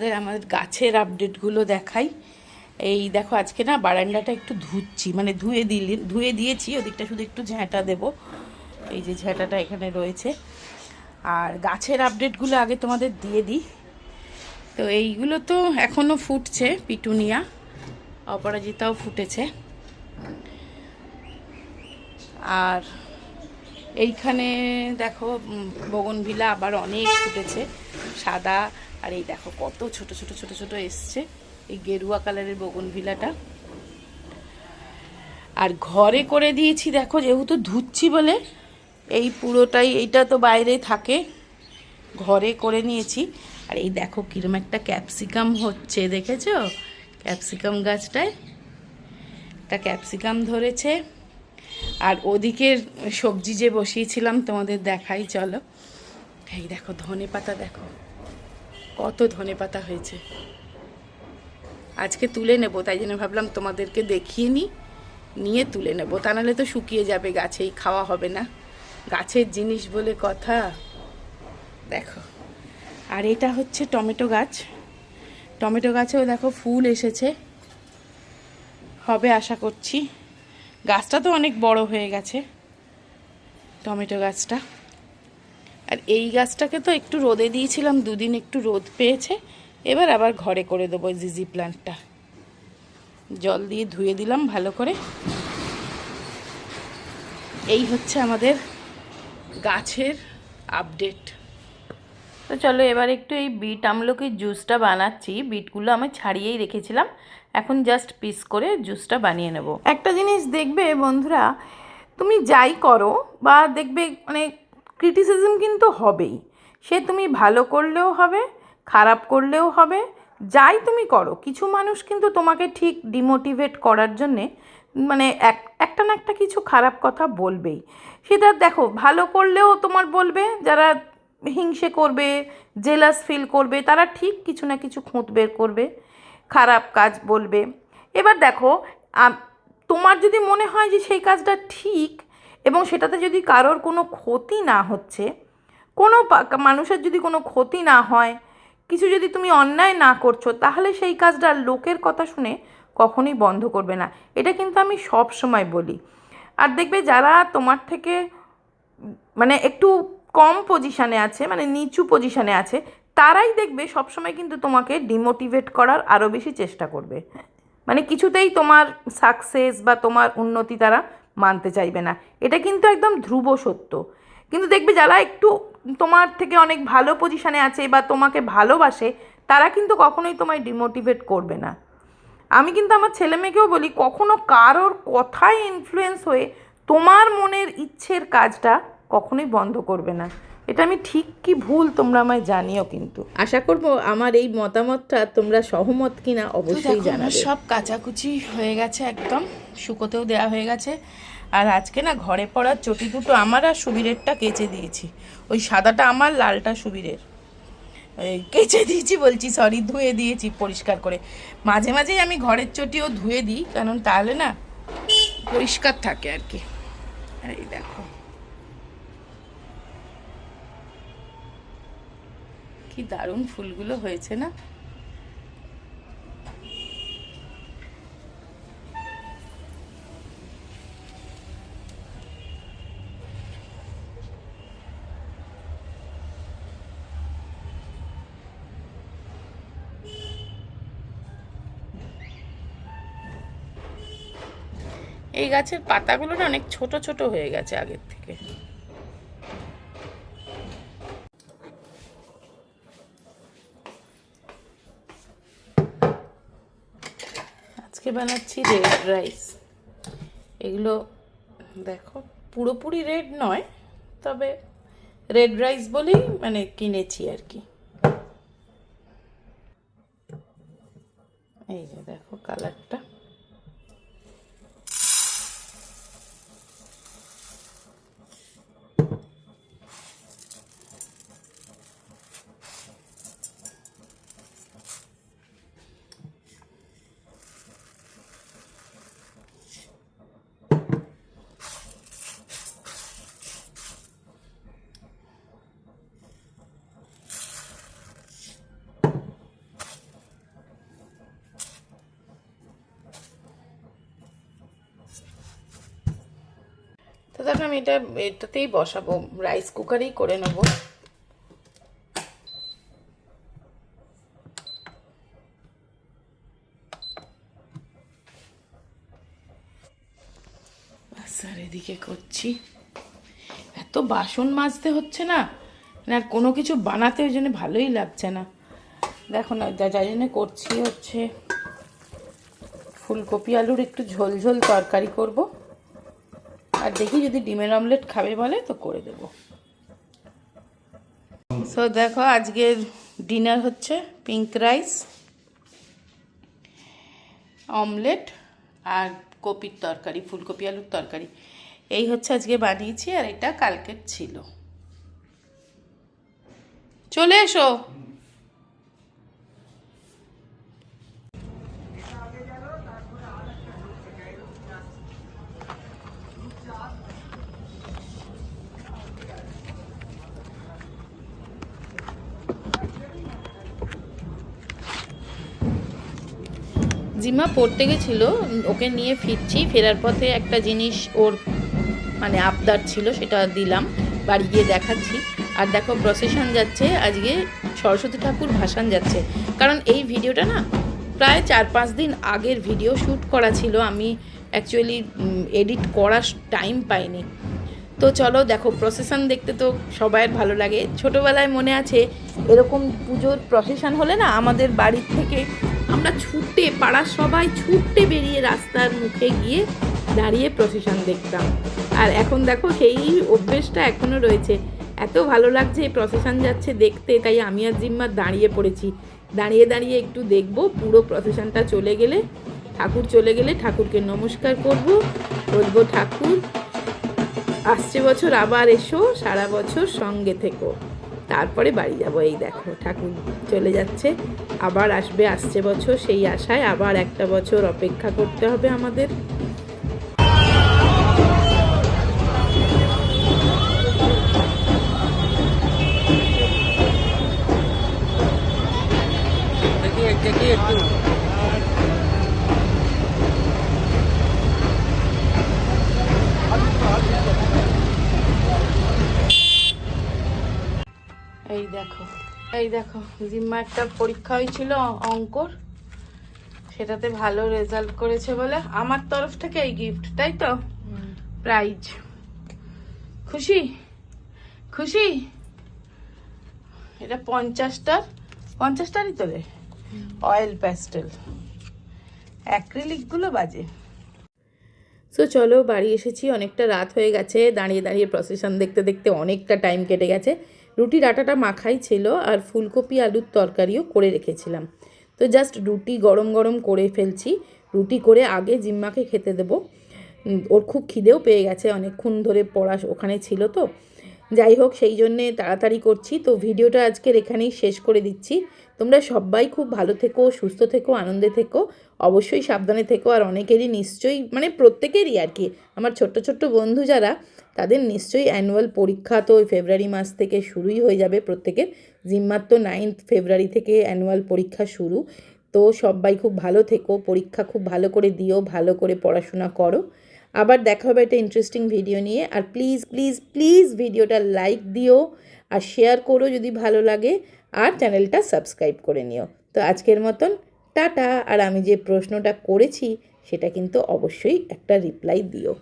আমাদের আমাদের গাছের আপডেটগুলো দেখাই। এই দেখো, আজকে না বারান্দাটা একটু ধুচ্ছি মানে ধুয়ে দিলি, ধুয়ে দিয়েছি, ওদিকটা শুধু একটু ঝ্যাঁটা দেবো। এই যে ঝ্যাঁটাটা এখানে রয়েছে। আর গাছের আপডেটগুলো আগে তোমাদের দিয়ে দিই। তো এইগুলো তো এখনও ফুটছে, পিটুনিয়া। অপরাজিতাও ফুটেছে। আর এইখানে দেখো বগনভিলা আবার অনেক ফুটেছে। সাদা আর এই দেখো কত ছোট ছোট ছোট ছোট এসছে। এই গেরুয়া কালারের বগনভিলাটা আর ঘরে করে দিয়েছি, দেখো, যেহেতু ধুচ্ছি বলে, এই পুরোটাই, এইটা তো বাইরে থাকে। ঘরে করে নিয়েছি। আর এই দেখো কিরম একটা ক্যাপসিকাম হচ্ছে, দেখেছ? ক্যাপসিকাম গাছটায়। একটা ক্যাপসিকাম ধরেছে। আর ওদিকের সবজি যে বসিয়েছিলাম, তোমাদের দেখাই, চলো। এই দেখো ধনে পাতা দেখো। কত ধনে পাতা হয়েছে। আজকে তুলে নেব, তাই জন্য ভাবলাম তোমাদেরকে দেখিয়ে নিই নিয়ে তুলে নেব। তা নাহলে তো শুকিয়ে যাবে, গাছেই খাওয়া হবে না। গাছের জিনিস বলে কথা। দেখো, আর এটা হচ্ছে টমেটো গাছ। টমেটো গাছেও দেখো ফুল এসেছে। হবে আশা করছি। গাছটা তো অনেক বড় হয়ে গেছে, টমেটো গাছটা। আর এই গাছটাকে তো একটু রোদে দিয়েছিলাম, দুদিন একটু রোদ পেয়েছে। এবার আবার ঘরে করে দেবো জিজি প্ল্যান্টটা। জল দিয়ে ধুয়ে দিলাম ভালো করে। এই হচ্ছে আমাদের গাছের আপডেট। তো চলো এবার একটু এই বিট আমলকির জুসটা বানাচ্ছি। বিটগুলো আমি ছাড়িয়েই রেখেছিলাম। এখন জাস্ট পিস করে জুসটা বানিয়ে নেব। একটা জিনিস দেখবে বন্ধুরা, তুমি যাই করো বা দেখবে মানে ক্রিটিসিজম কিন্তু হবেই। সে তুমি ভালো করলেও হবে, খারাপ করলেও হবে, যাই তুমি করো, কিছু মানুষ কিন্তু তোমাকে ঠিক ডিমোটিভেট করার জন্যে মানে এক, একটা না একটা কিছু খারাপ কথা বলবেই। সেটা দেখো, ভালো করলেও তোমার বলবে, যারা হিংসে করবে জেলাস ফিল করবে, তারা ঠিক কিছু না কিছু খুঁত বের করবে, খারাপ কাজ বলবে। এবার দেখো তোমার যদি মনে হয় যে সেই কাজটা ঠিক এবং সেটাতে যদি কারোর কোনো ক্ষতি না হচ্ছে, কোনো মানুষের যদি কোনো ক্ষতি না হয়, কিছু যদি তুমি অন্যায় না করছ, তাহলে সেই কাজটা লোকের কথা শুনে কখনোই বন্ধ করবে না। এটা কিন্তু আমি সব সময় বলি। আর দেখবে যারা তোমার থেকে মানে একটু কম পজিশানে আছে মানে নিচু পজিশানে আছে, তারাই দেখবে সবসময় কিন্তু তোমাকে ডিমোটিভেট করার আরও বেশি চেষ্টা করবে। মানে কিছুতেই তোমার সাকসেস বা তোমার উন্নতি তারা মানতে চাইবে না। এটা কিন্তু একদম ধ্রুব সত্য। কিন্তু দেখবে যারা একটু তোমার থেকে অনেক ভালো পজিশানে আছে বা তোমাকে ভালোবাসে, তারা কিন্তু কখনোই তোমায় ডিমোটিভেট করবে না। আমি কিন্তু আমার ছেলে মেয়েকেও বলি, কখনো কারোর কথায় ইনফ্লুয়েন্স হয়ে তোমার মনের ইচ্ছের কাজটা কখনোই বন্ধ করবে না। এটা আমি ঠিক কি ভুল তোমরা আমায় জানিও কিন্তু। আশা করব আমার এই মতামতটা তোমরা সহমত কিনা অবশ্যই জানাবে। সব কাচাকুচি হয়ে গেছে একদম শুকোতেও দেওয়া হয়ে গেছে। আর আজকে না ঘরে পড়ার চটি দুটো আমার আর সুবীরেরটা কেচে দিয়েছি। ওই সাদাটা আমার লালটা সুবীরের। কেচে দিয়েছি বলছি সরি ধুয়ে দিয়েছি পরিষ্কার করে। মাঝে মাঝেই আমি ঘরের চটিও ধুয়ে দিই কারণ তাহলে না পরিষ্কার থাকে আর কি। এই দেখো। কি দারুণ ফুলগুলো হয়েছে না? এই গাছের পাতাগুলো না অনেক ছোট ছোট হয়ে গেছে আগের থেকে। আজকে বানাচ্ছি রেড রাইস এগুলো দেখো, পুরোপুরি রেড নয়, তবে রেড রাইস বলেই মানে কিনেছি আর কি। এই যে দেখো কালারটা তো আমি এটা, এটাতেই বসাবো রাইস কুকারেই করে নেব। আর এদিকে করছি। এত বাসন মাজতে হচ্ছে না মানে আর কোনো কিছু বানাতে ওই জন্য ভালোই লাগছে না। দেখো না, যা যাই জন্য করছি হচ্ছে, ফুলকপি, আলুর একটু ঝোল ঝোল তরকারি করব। আর দেখি যদি ডিমের অমলেট খাবে বলে, তো করে দেব। সো দেখো আজকের ডিনার হচ্ছে পিঙ্ক রাইস অমলেট আর কপির তরকারি, ফুলকপি আলুর তরকারি। এই হচ্ছে আজকে বানিয়েছি আর এটা কালকের ছিল। চলে এসো। জিমা পড়তে গেছিল, ওকে নিয়ে ফিরছি, ফেরার পথে একটা জিনিস ওর মানে আবদার ছিল, সেটা দিলাম, বাড়ি গিয়ে দেখাচ্ছি। আর দেখো প্রসেশন যাচ্ছে, আজকে সরস্বতী ঠাকুর ভাসান যাচ্ছে। কারণ এই ভিডিওটা না, প্রায় চার পাঁচ দিন আগের ভিডিও শ্যুট করা ছিল, আমি অ্যাকচুয়ালি এডিট করার টাইম পাইনি। তো চলো দেখো প্রসেশন দেখতে তো সবাইয়ের ভালো লাগে। ছোটোবেলায় মনে আছে, এরকম পুজোর প্রসেশন হলে না, আমাদের বাড়ির থেকে আমরা ছুটে, পাড়ার সবাই ছুটে বেরিয়ে রাস্তার মুখে গিয়ে দাঁড়িয়ে প্রসেশন দেখতাম। আর এখন দেখো, সেই অভ্যেসটা এখনও রয়েছে। এত ভালো লাগছে এই প্রসেশন যাচ্ছে দেখতে, তাই আমি আর জিম্মা দাঁড়িয়ে পড়েছি। দাঁড়িয়ে দাঁড়িয়ে একটু দেখব, পুরো প্রসেশনটা চলে গেলে, ঠাকুর চলে গেলে ঠাকুরকে নমস্কার করব, বলব ঠাকুর, আসছে বছর আবার এসো, সারা বছর সঙ্গে থেকো। তারপরে বাড়ি যাব। এই দেখো, ঠাকুর চলে যাচ্ছে, আবার আসবে আসছে বছর, সেই আশায় আবার একটা বছর অপেক্ষা করতে হবে আমাদের। একটু এই দেখো এই দেখো, জিম্মা একটা পরীক্ষা হয়েছিল অঙ্কর। সেটাতে ভালো রেজাল্ট করেছে বলে আমার তরফ থেকে এই গিফট তাই তো? প্রাইজ খুশি? খুশি? এটা পঞ্চাশটার, পঞ্চাশটারই তো রে। অয়েল প্যাস্টেল অ্যাক্রিলিকগুলো বাজে। সো চলো, বাড়ি এসেছি, অনেকটা রাত হয়ে গেছে। দাঁড়িয়ে দাঁড়িয়ে প্রসেশন দেখতে দেখতে অনেকটা টাইম কেটে গেছে। রুটির আটাটা মাখাই ছিল আর ফুলকপি আলুর তরকারিও করে রেখেছিলাম। তো জাস্ট রুটি গরম গরম করে ফেলছি। রুটি করে আগে জিম্মাকে খেতে দেবো। ওর খুব খিদেও পেয়ে গেছে। অনেকক্ষণ ধরে পড়া ওখানে ছিল তো। যাই হোক, সেই জন্যে তাড়াতাড়ি করছি। তো ভিডিওটা আজকের এখানেই শেষ করে দিচ্ছি। তোমরা সবাই খুব ভালো থেকো, সুস্থ থেকো, আনন্দে থেকো। অবশ্যই সাবধানে থেকো। আর অনেকেরই নিশ্চয়ই মানে প্রত্যেকেরই আর কি, আমার ছোট্ট ছোট্ট বন্ধু যারা, তাদের নিশ্চয়ই অ্যানুয়াল পরীক্ষা তো ফেব্রুয়ারি মাস থেকে শুরুই হয়ে যাবে প্রত্যেকের। জিম্মার তো নাইন্থ ফেব্রুয়ারি থেকে অ্যানুয়াল পরীক্ষা শুরু। তো সবাই খুব ভালো থেকো, পরীক্ষা খুব ভালো করে দিও, ভালো করে পড়াশোনা করো। আবার দেখা হবে একটা ইন্টারেস্টিং ভিডিও নিয়ে। আর প্লিজ প্লিজ প্লিজ ভিডিওটা লাইক দিও আর শেয়ার করো যদি ভালো লাগে। আর চ্যানেলটা সাবস্ক্রাইব করে নিও। তো আজকের মতন টাটা। আর আমি যে প্রশ্নটা করেছি, সেটা কিন্তু অবশ্যই একটা রিপ্লাই দিও।